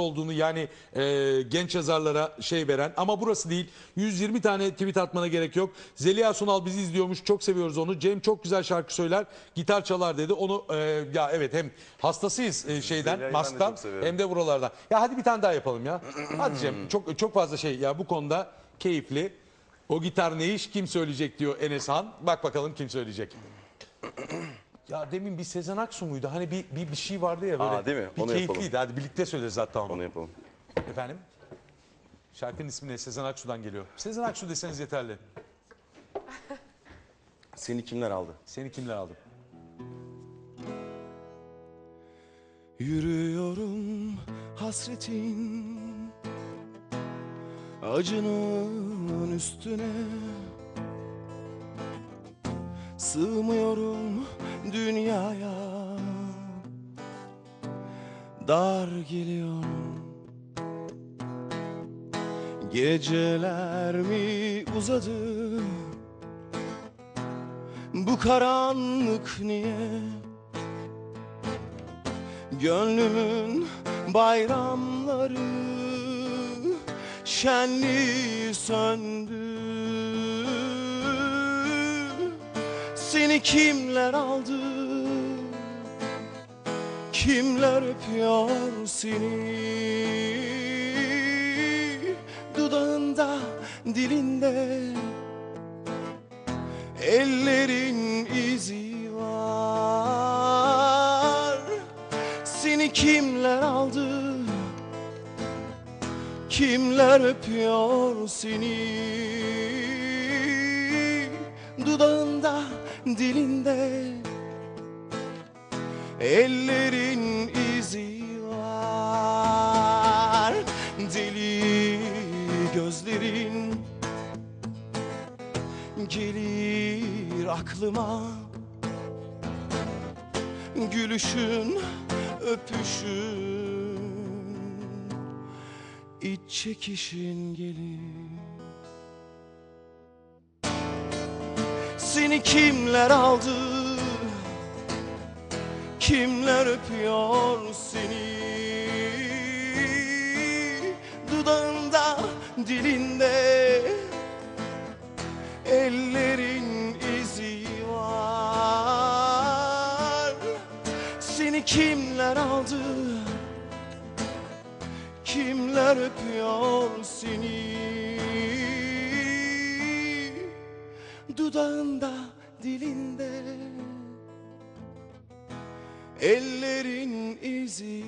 olduğunu yani e, genç yazarlara şey veren ama burası değil. 120 tane tweet atmana gerek yok. Zeliha Sunal bizi izliyormuş. Çok seviyoruz onu. Cem çok güzel şarkı söyler. Gitar çalar dedi. Onu e, ya evet hem hastasıyız e, şeyden Mask'tan hem de buralardan. Ya hadi bir tane daha yapalım ya. Hadi Cem çok çok fazla şey ya bu konuda keyifli. O gitar ne iş kim söyleyecek diyor Enes Han. Bak bakalım kim söyleyecek. Ya demin bir Sezen Aksu muydu? Hani bir, bir, bir şey vardı ya böyle. Aa, değil mi? Bir Onu keyifliydi. yapalım. Hadi birlikte söyleriz hatta onu. Onu yapalım. Efendim? Şarkının ismi ne? Sezen Aksu'dan geliyor. Sezen Aksu deseniz yeterli. Seni kimler aldı? Seni kimler aldı? Yürüyorum hasretin Acının üstüne Sığmıyorum dünyaya. Dar geliyorum Geceler mi uzadı? Bu karanlık niye? Gönlümün bayramları şenliği söndü Seni kimler aldı? Kimler öpüyor seni? Dudağında dilinde Ellerin izi var. Seni kimler aldı? Kimler öpüyor seni Dudağında dilinde. Ellerin izi var Deli gözlerin. Gelir aklıma Gülüşün, öpüşün. İç çekişin gelir Seni kimler aldı? Kimler öpüyor seni? Dudağında dilinde Ellerin izi var. Seni kimler aldı? Kimler öpüyor seni? Dudağında dilinde. Ellerin izi